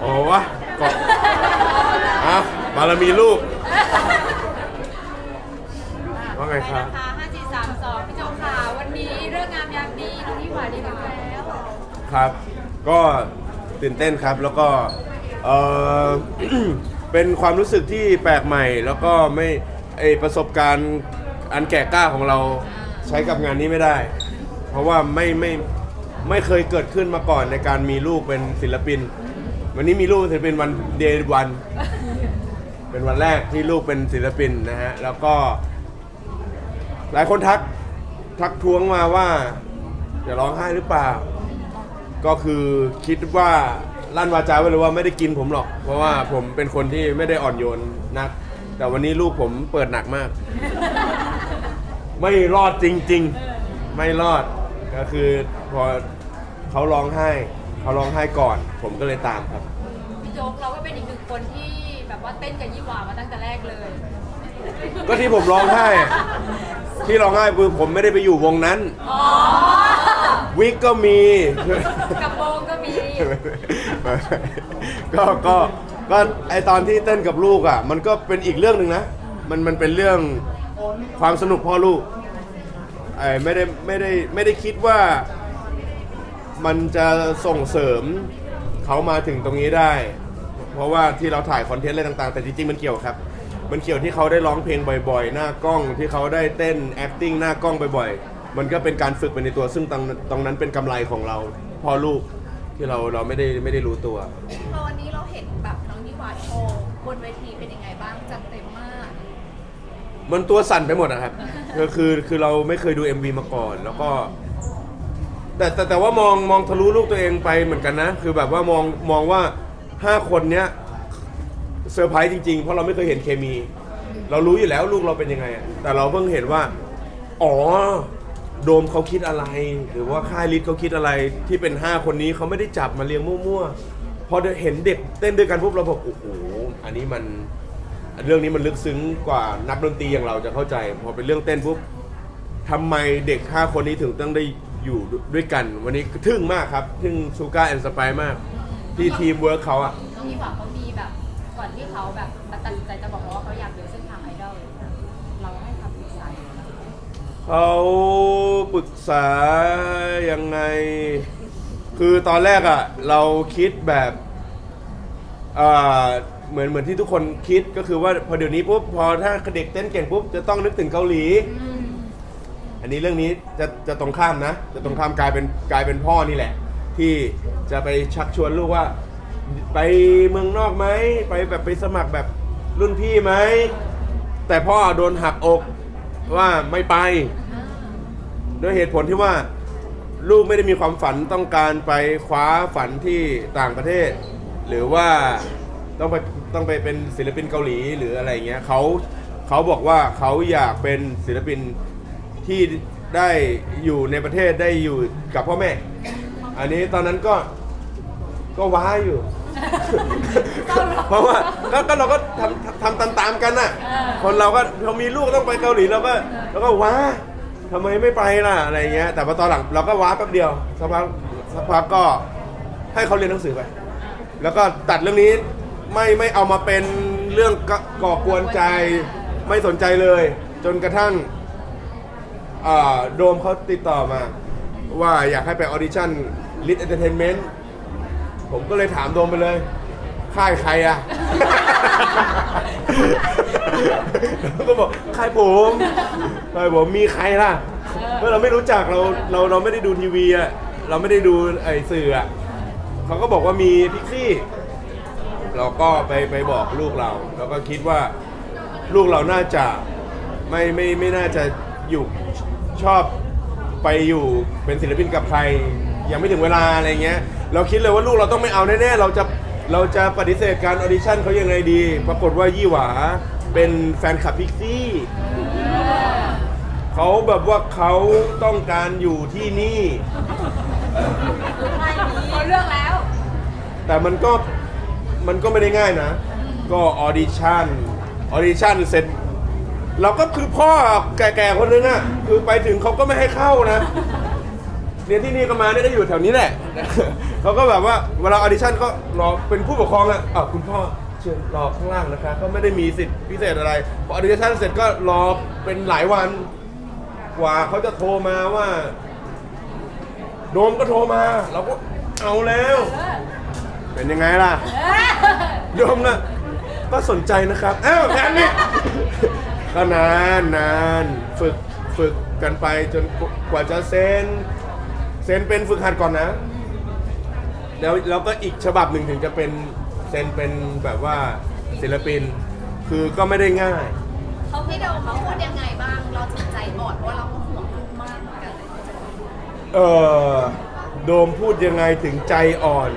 โอ้วะเกาะอะบารมีลูก ว่าไงครับ นะคะ5 4 3 2 พี่โจค่ะ วันนี้เรื่องงามยามดีน้องยี่หวาดีแล้วครับ ก็ตื่นเต้นครับแล้วก็เออ เป็นความรู้สึกที่แปลกใหม่ แล้วก็ไม่ไอประสบการณ์อันแก่กล้าของเราใช้กับงานนี้ไม่ได้ เพราะว่าไม่ไม่ ไม่เคยเกิดขึ้นมาก่อนในการมีลูกเป็นศิลปิน วันนี้มีลูกเป็นศิลปินวันเดย์วันเป็นวันแรกที่ลูกเป็นศิลปินนะฮะแล้วก็ หลายคนทักทักท้วงมาว่าจะร้องไห้หรือเปล่า ก็คือคิดว่าลั่นวาจาไว้เลยว่าไม่ได้กินผมหรอก เพราะว่าผมเป็นคนที่ไม่ได้อ่อนโยนนัก แต่วันนี้ลูกผมเปิดหนักมาก ไม่รอดจริง ๆ ไม่รอดก็คือพอ เขาร้องไห้เขาร้องไห้ก่อน ผมก็เลยตามครับ พี่โจ๊กเราก็เป็นอีกหนึ่งคนที่แบบว่าเต้นกับยี่หวามาตั้งแต่แรกเลย ก็ที่ผมร้องไห้อะที่ร้องไห้คือผมไม่ได้ไปอยู่วงนั้น อ๋อ วิกก็มีกระโปรงก็มี ก็ก็ก็ไอตอนที่เต้นกับลูกอะ มันก็เป็นอีกเรื่องหนึ่งนะมันมันเป็นเรื่องความสนุกพ่อลูกไอไม่ได้ไม่ได้ไม่ได้คิดว่า มันจะส่งเสริมเขามาถึงตรงนี้ได้ เพราะว่าที่เราถ่ายคอนเทนต์อะไรต่างๆ แต่จริงๆมันเกี่ยวครับ มันเกี่ยวที่เขาได้ร้องเพลงบ่อยๆ หน้ากล้องที่เขาได้เต้น acting หน้ากล้องบ่อยๆ มันก็เป็นการฝึกไปในตัว ซึ่งตรงตรงนั้นเป็นกำไรของเราพ่อลูกที่เราเราไม่ได้ไม่ได้รู้ตัว พอวันนี้เราเห็นแบบน้องนิวาโชว์บนเวทีเป็นยังไงบ้างจัดเต็มมาก มันตัวสั่นไปหมดนะครับ ก็คือคือเราไม่เคยดู MV มาก่อน แล้วก็ แต่แต่แต่ว่ามองมองทะลุลูกตัวเองไปเหมือนกันนะ คือแบบว่ามองมองว่าห้าคนเนี้ยเซอร์ไพรส์จริงๆ เพราะเราไม่เคยเห็นเคมี เรารู้อยู่แล้วลูกเราเป็นยังไงอะแต่เราเพิ่งเห็นว่า อ๋อ โดมเขาคิดอะไร หรือว่าค่ายลิศเขาคิดอะไรที่เป็น 5 คนนี้เขาไม่ได้จับมาเรียงมั่วๆพอเห็นเด็กเต้นด้วยกันปุ๊บเราบอกโอ้โหอันนี้มันเรื่องนี้มันลึกซึ้งกว่านักดนตรีอย่างเราจะเข้าใจ พอเป็นเรื่องเต้นปุ๊บทำไมเด็ก 5 คนนี้ถึงต้องได้ อยู่ด้วยกัน วันนี้ทึ่งมากครับทึ่งชูการ์แอนด์สไปมาก ที่ทีมเวิร์กเขาอะน้องยี่หวาเขามีแบบก่อนที่เขาแบบตัดสินใจจะบอกเราว่าเขาอยากเดินเส้นทางไอดอลเราให้คำปรึกษาอยู่นะเขาปรึกษายังไง คือตอนแรกอะเราคิดแบบอ่าเหมือนเหมือนที่ทุกคนคิดก็คือว่าพอเดี๋ยวนี้ปุ๊บพอถ้าเด็กเต้นเก่งปุ๊บจะต้องนึกถึงเกาหลี อันนี้เรื่องนี้จะจะตรงข้ามนะ จะตรงข้ามกลายเป็นกลายเป็นพ่อนี่แหละ ที่จะไปชักชวนลูกว่า ไปเมืองนอกไหมไปแบบไปสมัครแบบรุ่นพี่ไหมแต่พ่อโดนหักอกว่าไม่ไปด้วยเหตุผลที่ว่าลูกไม่ได้มีความฝันต้องการไปคว้าฝันที่ต่างประเทศ หรือว่าต้องไปต้องไปเป็นศิลปินเกาหลีหรืออะไรเงี้ยเขาเขาบอกว่าเขาอยากเป็นศิลปิน ที่ได้อยู่ในประเทศได้อยู่กับพ่อแม่ อันนี้ตอนนั้นก็ก็ว้าอยู่ เพราะว่าก็ก็เราก็ทำทำตามตามๆกันน่ะ คนเราก็พอมีลูกต้องไปเกาหลีเราก็เราก็ว้าทำไมไม่ไปล่ะอะไรเงี้ย แต่พอตอนหลังเราก็ว้าแป๊บเดียวสักพักสักพักก็ให้เขาเรียนหนังสือไป แล้วก็ตัดเรื่องนี้ไม่ไม่เอามาเป็นเรื่องกก่อกวนใจไม่สนใจเลย จนกระทั่ง อ่าโดมเขาติดต่อมา ว่าอยากให้ไปออดิชั่นลิทเอนเตอร์เทนเมนต์ผมก็เลยถามโดมไปเลย ค่ายใครอะ ก็บอกค่ายผมค่ายผมมีใครล่ะเมื่อเราไม่รู้จักเราเราเราไม่ได้ดูทีวีอะเราไม่ได้ดูไอ้สื่ออะเขาก็บอกว่ามีพิกซี่ เราก็ไปไปบอกลูกเรา แล้วก็คิดว่าลูกเราน่าจะไม่ไม่ไม่น่าจะอยู่ ชอบไปอยู่เป็นศิลปินกับใคร ยังไม่ถึงเวลาอะไรเงี้ย เราคิดเลยว่าลูกเราต้องไม่เอาแน่ๆ เราจะเราจะปฏิเสธการออดิชั่นเขายังไงดี ปรากฏว่ายี่หวาเป็นแฟนคลับพิกซี่เขาแบบว่าเขาต้องการอยู่ที่นี่ เขาเลือกแล้ว แต่มันก็มันก็ไม่ได้ง่ายนะ ก็ออดิชั่นออดิชั่นเสร็จ เราก็คือพ่อแก่ๆคนนึงอะคือไปถึงเขาก็ไม่ให้เข้านะเนี่ยที่นี่ก็มาเนี่ยก็อยู่แถวนี้แหละ เขาก็แบบว่าเวลาออดิชั่นก็รอเป็นผู้ปกครองอะอ้าวคุณพ่อเชิญรอข้างล่างนะคะเขาไม่ได้มีสิทธิพิเศษอะไรพอออดิชั่นเสร็จก็รอเป็นหลายวันกว่าเขาจะโทรมาว่า โดมก็โทรมา เราก็เอาแล้ว เป็นยังไงล่ะ โดมนะก็สนใจนะครับเอ้างานนี้ ก็นานนานฝึกฝึกกันไปจนกว่าจะเซ็นเซ็นเป็นฝึกหัดก่อนนะ แล้วแล้วก็อีกฉบับหนึ่งถึงจะเป็นเซ็นเป็นแบบว่าศิลปิน คือก็ไม่ได้ง่าย เขาพี่โดมเขาพูดยังไงบ้าง เราถึงใจอ่อนเพราะว่าเราก็ห่วงลูกมากเหมือนกันเลยเออโดมพูดยังไงถึงใจอ่อน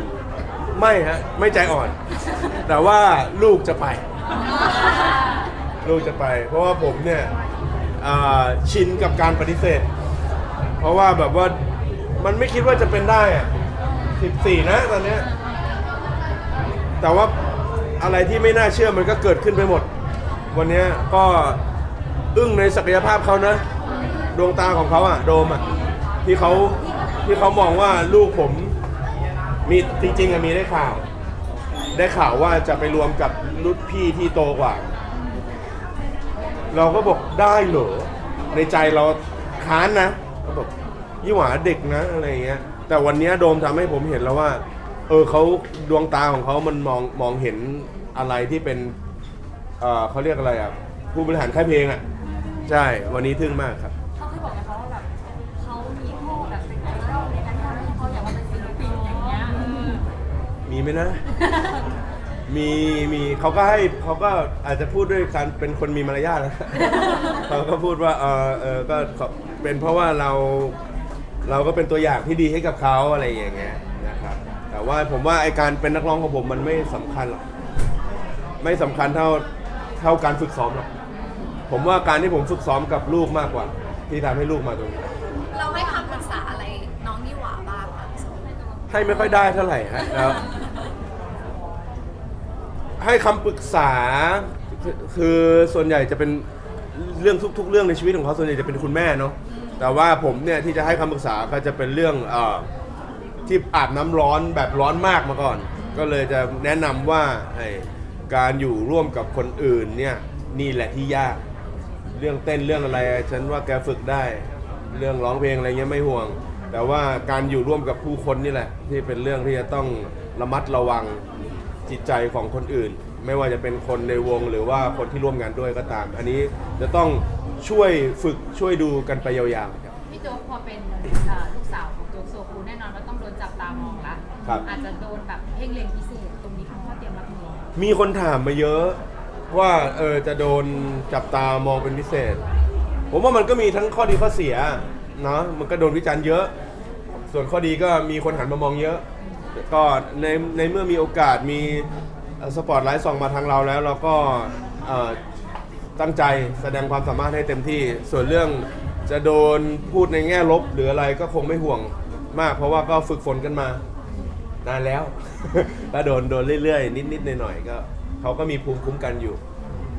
ไม่ฮะ ไม่ใจอ่อน แต่ว่าลูกจะไป ลูกจะไป เพราะว่าผมเนี่ยอ่าชินกับการปฏิเสธ เพราะว่าแบบว่ามันไม่คิดว่าจะเป็นได้อะ14นะตอนเนี้ยแต่ว่าอะไรที่ไม่น่าเชื่อมันก็เกิดขึ้นไปหมด วันเนี้ยก็อึ้งในศักยภาพเขานะ ดวงตาของเขาอะโดมอะที่เขาที่เขามองว่าลูกผมมีจริงๆอะมีได้ข่าว ได้ข่าวว่าจะไปรวมกับรุ่นพี่ที่โตกว่า เราก็บอกได้เหรอในใจเราค้านนะเราบอกยี่หวาเด็กนะอะไรอย่างเงี้ย แต่วันเนี้ยโดมทำให้ผมเห็นแล้วว่า เออเขาดวงตาของเขามันมองมองเห็นอะไรที่เป็น เออเขาเรียกอะไรอะผู้บริหารค่ายเพลงอะ ใช่วันนี้ทึ่งมากครับ เขาเคยบอกไหมคะว่าแบบเขามีพ่อแบบเป็นไอดอลในการทำให้เขาอยากมาเป็นศิลปินอย่างเงี้ยเออมีไหมนะ มีมีเขาก็ให้เขาก็อาจจะพูดด้วยการเป็นคนมีมารยาทนะ เขาก็พูดว่าเออเออก็ขอเป็นเพราะว่าเราเราก็เป็นตัวอย่างที่ดีให้กับเขาอะไรอย่างเงี้ยนะครับแต่ว่าผมว่าไอการเป็นนักร้องของผมมันไม่สำคัญหรอกไม่สำคัญเท่าเท่าการฝึกซ้อมหรอกผมว่าการที่ผมฝึกซ้อมกับลูกมากกว่า ที่ทำให้ลูกมาตรงนี้ เราให้คำปรึกษาอะไรน้องยี่หวาบ้างคะพี่ส้มให้ไม่ค่อยได้เท่าไหร่ฮะแล้ว ให้คำปรึกษาคือคือส่วนใหญ่จะเป็นเรื่องทุก ๆ เรื่องในชีวิตของเขาส่วนใหญ่จะเป็นคุณแม่เนาะแต่ว่าผมเนี่ยที่จะให้คำปรึกษาก็จะเป็นเรื่องเออที่อาบน้ำร้อนแบบร้อนมากมาก่อน ก็เลยจะแนะนำว่าไอ้การอยู่ร่วมกับคนอื่นเนี่ยนี่แหละที่ยาก เรื่องเต้นเรื่องอะไร ฉันว่าแกฝึกได้ เรื่องร้องเพลงอะไรเงี้ยไม่ห่วง แต่ว่าการอยู่ร่วมกับผู้คนนี่แหละ ที่เป็นเรื่องที่จะต้องระมัดระวัง จิตใจของคนอื่น ไม่ว่าจะเป็นคนในวงหรือว่าคนที่ร่วมงานด้วยก็ตาม อันนี้จะต้องช่วยฝึกช่วยดูกันไปยาวๆครับ พี่โจ๊กพอเป็นเอ่อลูกสาวของโจ๊กโซคูแน่นอนว่าต้องโดนจับตามองละครับ อาจจะโดนแบบเพ่งเล็งพิเศษตรงนี้คุณพ่อเตรียมรับมือมีคนถามมาเยอะว่าเออจะโดนจับตามองเป็นพิเศษ ผมว่ามันก็มีทั้งข้อดีข้อเสียเนาะมันก็โดนวิจารณ์เยอะ ส่วนข้อดีก็มีคนหันมามองเยอะ ก็ในในเมื่อมีโอกาสมีสปอตไลท์ส่องมาทางเราแล้ว เราก็เอ่อตั้งใจแสดงความสามารถให้เต็มที่ ส่วนเรื่องจะโดนพูดในแง่ลบหรืออะไรก็คงไม่ห่วงมาก เพราะว่าก็ฝึกฝนกันมานานแล้ว ก็โดนโดนเรื่อยๆ นิดๆหน่อยๆก็เขาก็มีภูมิคุ้มกันอยู่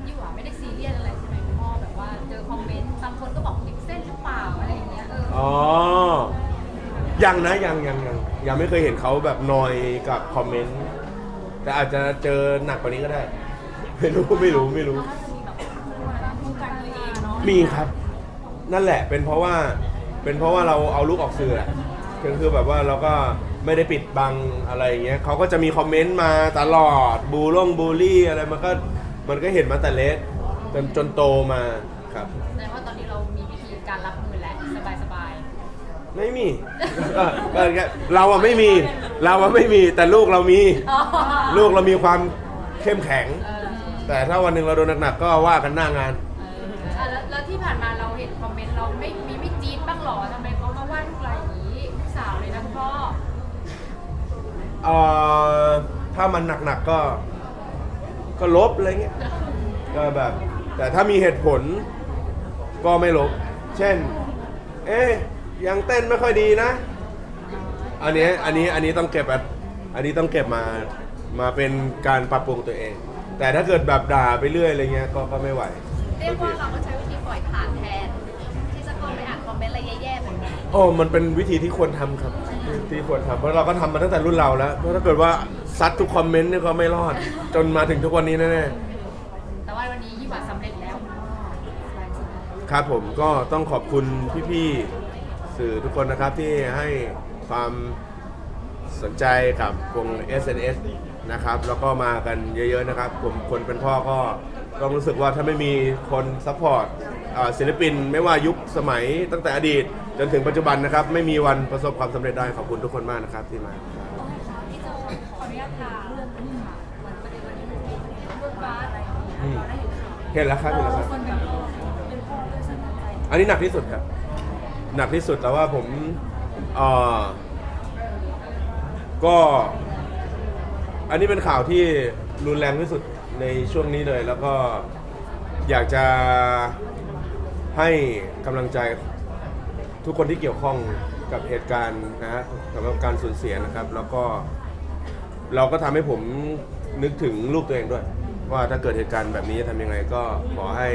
ยี่หว่าไม่ได้ซีเรียสอะไรใช่ไหมคุณพ่อแบบว่าเจอคอมเมนต์บางคนก็บอกเด็กเส้นหรือเปล่าอะไรอย่างเงี้ยเอออ๋อ ยังนะยังยังยังยังไม่เคยเห็นเขาแบบนอยกับคอมเมนต์แต่อาจจะเจอหนักกว่านี้ก็ได้ ไม่รู้ไม่รู้ไม่รู้แล้วมันจะมีแบบป้องกันตัวเองเนาะมีครับ นั่นแหละเป็นเพราะว่าเป็นเพราะว่าเราเอาลูกออกสื่อแหละคือคือแบบว่าเราก็ไม่ได้ปิดบังอะไรอย่างเงี้ยเขาก็จะมีคอมเมนต์มาตลอดบูลงบูลลี่อะไรมันก็มันก็เห็นมาแต่เล็กจนจนโตมาครับแสดงว่าตอนนี้เรา ไม่มีก็ก็ก็เราอะไม่มี เราอะไม่มีแต่ลูกเรามีๆอ๋อลูกเรามีความเข้มแข็งเออแต่ถ้าวันหนึ่งเราโดนหนักๆก็ว่ากันหน้างานเอออะแล้วแล้วที่ผ่านมาเราเห็นคอมเมนต์เราไม่มีไม่จี๊ดบ้างหรอทำไมเขามาว่าลูกเราอย่างนี้ลูกสาวเลยนะคุณพ่อเอ่อถ้ามันหนักๆก็ ก็ลบอะไรเงี้ยก็แบบ แต่ถ้ามีเหตุผลก็ไม่ลบ เช่น เอ๊ย ยังเต้นไม่ค่อยดีนะ อันนี้อันนี้อันนี้ต้องเก็บแบบอันนี้ต้องเก็บมามาเป็นการปรับปรุงตัวเอง แต่ถ้าเกิดแบบด่าไปเรื่อยอะไรเงี้ยก็ก็ไม่ไหว เรียกว่าเราก็ใช้วิธีปล่อยผ่านแทน ที่จะเข้าไปอ่านคอมเมนต์อะไรแย่ๆแบบนี้โอ้มันเป็นวิธีที่ควรทำครับที่ควรทำเพราะเราก็ทำมาตั้งแต่รุ่นเราแล้วเพราะถ้าเกิดว่าซัดทุกคอมเมนต์เนี่ยก็ไม่รอด จนมาถึงทุกวันนี้แน่แต่ว่าวันนี้ยี่หว่าสำเร็จแล้วๆครับผมก็ต้องขอบคุณพี่ๆ สื่อทุกคนนะครับที่ให้ความสนใจกับวง SNS นะครับแล้วก็มากันเยอะๆนะครับผมคนเป็นพ่อก็ต้องรู้สึกว่าถ้าไม่มีคนซัพพอร์ตอ่าศิลปินไม่ว่ายุคสมัยตั้งแต่อดีต จนถึงปัจจุบันนะครับ ไม่มีวันประสบความสำเร็จได้ขอบคุณทุกคนมากนะครับที่มาครับพี่โจขออนุญาตถามเรื่องนี้ค่ะเหมือนประเด็นวันนี้มันมีเรื่องฟ้าอะไรอย่างเงี้ยอืมเราได้เห็นข่าวเห็นแล้วครับเห็นแล้วครับคนเป็นพ่อเป็นพ่อด้วยสนใจอันนี้หนักที่สุดครับ หนักที่สุดแต่ว่าผมเอ่อก็ อันนี้เป็นข่าวที่รุนแรงที่สุดในช่วงนี้เลย แล้วก็อยากจะให้กำลังใจทุกคนที่เกี่ยวข้องกับเหตุการณ์นะฮะสำหรับการสูญเสียนะครับ แล้วก็เราก็ทำให้ผมนึกถึงลูกตัวเองด้วย ว่าถ้าเกิดเหตุการณ์แบบนี้จะทำยังไงก็ขอให้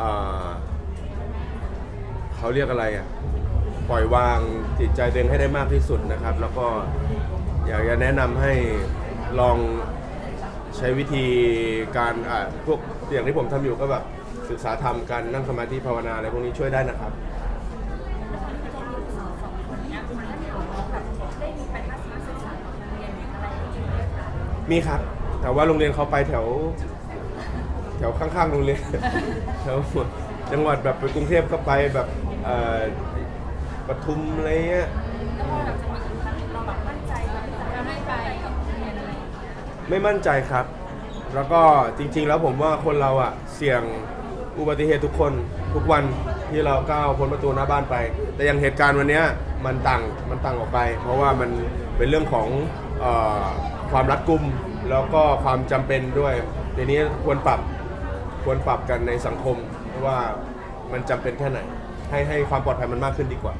อ่า เขาเรียกอะไรอะปล่อยวางจิตใจตัวเองให้ได้มากที่สุดนะครับ แล้วก็อยากจะแนะนำให้ลองใช้วิธีการอ่าพวกอย่างที่ผมทำอยู่ก็แบบศึกษาธรรมการนั่งสมาธิภาวนาอะไรพวกนี้ช่วยได้นะครับ มีครับ แต่ว่าโรงเรียนเขาไปแถว แถวข้างๆโรงเรียน แถวจังหวัดแบบไปกรุงเทพก็ไปแบบ เอ่อปทุมอะไรเงี้ย แล้วพอแบบจะมีอีกครั้งเราแบบมั่นใจว่าจะไม่ไปกับเรียนอะไรอย่างเงี้ยไม่มั่นใจครับ แล้วก็จริง ๆ แล้วผมว่าคนเราอะเสี่ยงอุบัติเหตุทุกคนทุกวันที่เราก้าวพ้นประตูหน้าบ้านไป แต่อย่างเหตุการณ์วันเนี้ยมันต่างมันต่างออกไป เพราะว่ามันเป็นเรื่องของเออความรัดกุมแล้วก็ความจำเป็นด้วยทีนี้ควรปรับควรปรับกันในสังคมว่ามันจำเป็นแค่ไหน ให้ให้ความปลอดภัยมันมากขึ้นดีกว่า